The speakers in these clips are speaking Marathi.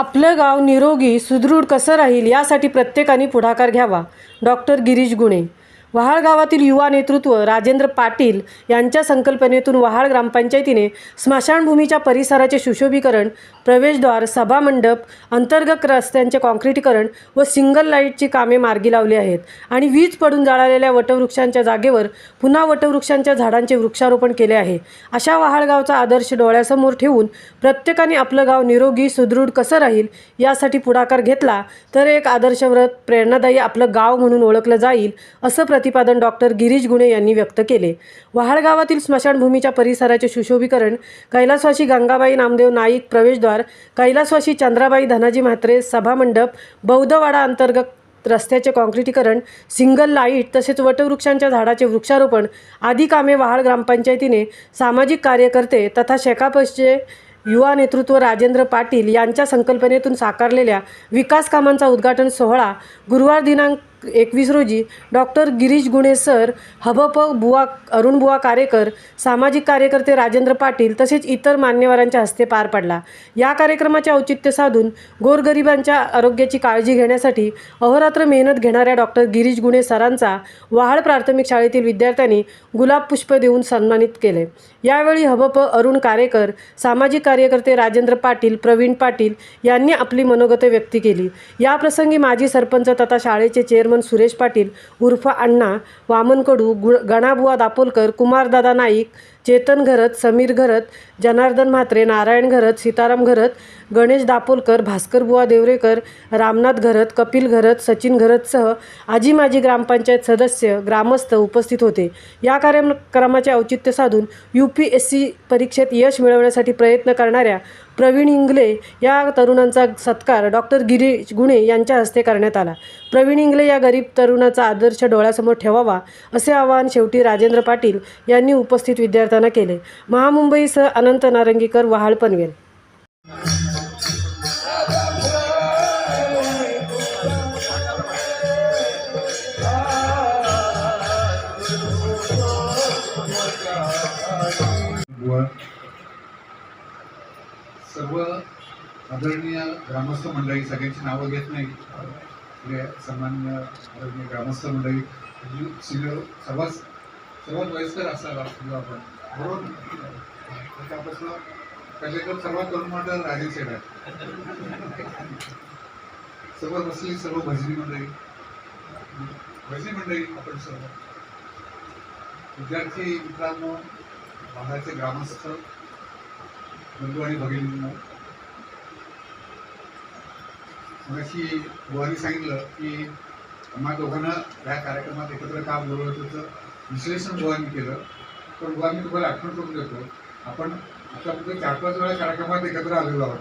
आपलं गाव निरोगी सुदृढ कसं राहील यासाठी प्रत्येकाने पुढाकार घ्यावा. डॉक्टर गिरीश गुणे. वहाळ गावातील युवा नेतृत्व राजेंद्र पाटील यांच्या संकल्पनेतून वहाळ ग्रामपंचायतीने स्मशानभूमीच्या परिसराचे सुशोभीकरण प्रवेशद्वार सभामंडप अंतर्गत रस्त्यांचे काँक्रीटीकरण व सिंगल लाईटची कामे मार्गी लावली आहेत आणि वीज पडून जाळालेल्या वटवृक्षांच्या जागेवर पुन्हा वटवृक्षांच्या झाडांचे वृक्षारोपण केले आहे. अशा वहाळगावचा आदर्श डोळ्यासमोर ठेवून प्रत्येकाने आपलं गाव निरोगी सुदृढ कसं राहील यासाठी पुढाकार घेतला तर एक आदर्शव्रत प्रेरणादायी आपलं गाव म्हणून ओळखलं जाईल असं प्रतिपादन डॉक्टर गिरीश गुणे यांनी व्यक्त केले. वहाळ गावातील स्मशानभूमीच्या परिसराचे सुशोभीकरण कैलासवासी गंगाबाई नामदेव नाईक प्रवेशद्वार कैलासवासी चंद्राबाई धनाजी म्हात्रे सभामंडप बौद्धवाडा अंतर्गत रस्त्याचे काँक्रिटीकरण सिंगल लाइट तसेच वटवृक्षांच्या झाडाचे वृक्षारोपण आदी कामे वहाळ ग्रामपंचायतीने सामाजिक कार्यकर्ते तथा शेकापचे युवा नेतृत्व राजेंद्र पाटील यांच्या संकल्पनेतून साकारलेल्या विकास कामांचा उद्घाटन सोहळा गुरुवार दिनांक एकवीस रोजी डॉक्टर गिरीश गुणे सर हबप बुवा अरुण बुवा कारेकर सामाजिक कार्यकर्ते राजेंद्र पाटील तसेच इतर मान्यवरांच्या हस्ते पार पडला. या कार्यक्रमाचे औचित्य साधून गोरगरिबांच्या आरोग्याची काळजी घेण्यासाठी अहोरात्र मेहनत घेणाऱ्या डॉक्टर गिरीश गुणे सरांचा वहाळ प्राथमिक शाळेतील विद्यार्थ्यांनी गुलाब पुष्प देऊन सन्मानित केले. यावेळी हबप अरुण कारेकर सामाजिक कार्यकर्ते राजेंद्र पाटील प्रवीण पाटील यांनी आपली मनोगत व्यक्त केली. याप्रसंगी माजी सरपंच तथा शाळेचे चेअरमन सुरेश पाटील उर्फ अण्णा वामन कडू गु गणाबुवा दापोलकर कुमारदादा नाईक चेतन घरत समीर घरत जनार्दन म्हात्रे नारायण घरत सीताराम घरत गणेश दापोलकर भास्कर बुवा देवरेकर रामनाथ घरत कपिल घरत सचिन घरतसह आजी माजी ग्रामपंचायत सदस्य ग्रामस्थ उपस्थित होते. या कार्यक्रमाचे औचित्य साधून यू पी एस सी परीक्षेत यश मिळवण्यासाठी प्रयत्न करणाऱ्या प्रवीण इंगले या तरुणांचा सत्कार डॉक्टर गिरीश गुणे यांच्या हस्ते करण्यात आला. प्रवीण इंगले या गरीब तरुणाचा आदर्श डोळ्यासमोर ठेवावा असे आवाहन शेवटी राजेंद्र पाटील यांनी उपस्थित विद्यार्थ्यांना केले. महामुंबईसह अनंत नारंगीकर वहाळ पनवेल. सर्व आदरणीय ग्रामस्थ मंडळी सगळ्यांची नावं घेत नाही. सगळे सन्मान्य आदरणीय ग्रामस्थ मंडळी सिनियर सर्वात सर्वात वयस्कर असायला आपण. बरोबर त्यापासून पहिले तर सर्वात तरुण म्हटलं राजेश येणार सर्व बसली सर्व भजनी मंडळी. भजनी मंडळी आपण सर्व. विद्यार्थी मित्रांनो भागाचे ग्रामस्थ बंधू आणि भगिनींना. मगाशी बुवानी सांगितलं की आम्हा दोघांना या कार्यक्रमात एकत्र काम बोलवलं त्याचं विश्लेषण बुवानी केलं. पण बुवा मी तुम्हाला आठवण करून देतो. आपण आतापर्यंत चार पाच वेळा कार्यक्रमात एकत्र आलेलो आहोत.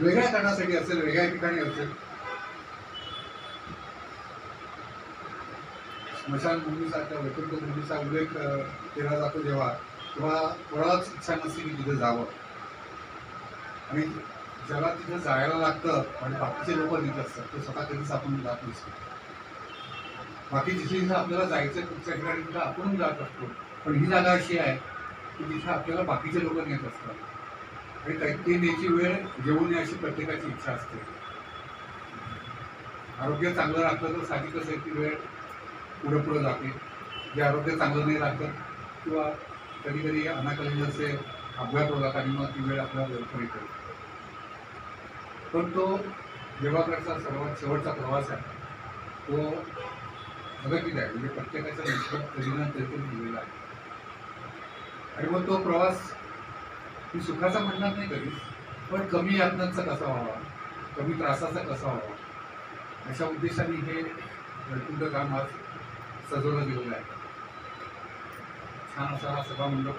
वेगळ्या कारणासाठी असेल वेगळ्या ठिकाणी असेल. स्मशानभूमीसारख्या वैकुंठ भूमीचा उल्लेख केला जातो जेव्हा तेव्हा कोणालाच इच्छा नसते की तिथे जावं. आणि ज्याला तिथं जायला लागतं आणि बाकीचे लोक नेत असतात ते स्वतः कधीच आपण जात नसतो. बाकी जिथे जिथे आपल्याला जायचं कुठच्या ठिकाणी तिथं आपण जात असतो. पण ही जागा अशी आहे की तिथे आपल्याला बाकीचे लोक नेत असतात. आणि काही- ते नेची वेळ घेऊ नये अशी प्रत्येकाची इच्छा असते. आरोग्य चांगलं राखलं तर साहजिकच आहे ती वेळ पुढे पुढे जाते. जे आरोग्य चांगलं नाही राखत किंवा कधी कधी अनाकलिंगचे अपघात होतात आणि मग ती वेळ आपल्याला लवकर येते. पण तो देवाकडचा सर्वात शेवटचा प्रवास आहे. तो प्रगतीत आहे. म्हणजे प्रत्येकाचा निष्पत कधीना तरी दिलेला आहे. आणि मग तो प्रवास मी सुखाचा म्हणणार नाही कधी पण कमी यातनांचा कसा व्हावा? कमी त्रासाचा कसा व्हावा? अशा उद्देशाने हे वैकुंठ काम आज सजवलं गेलेलं आहे. छान असा हा सभामंडप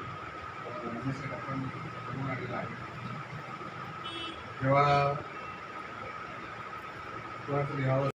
रमेश आपण बनवून आलेला आहे. जेव्हा कोणाचं लिहावं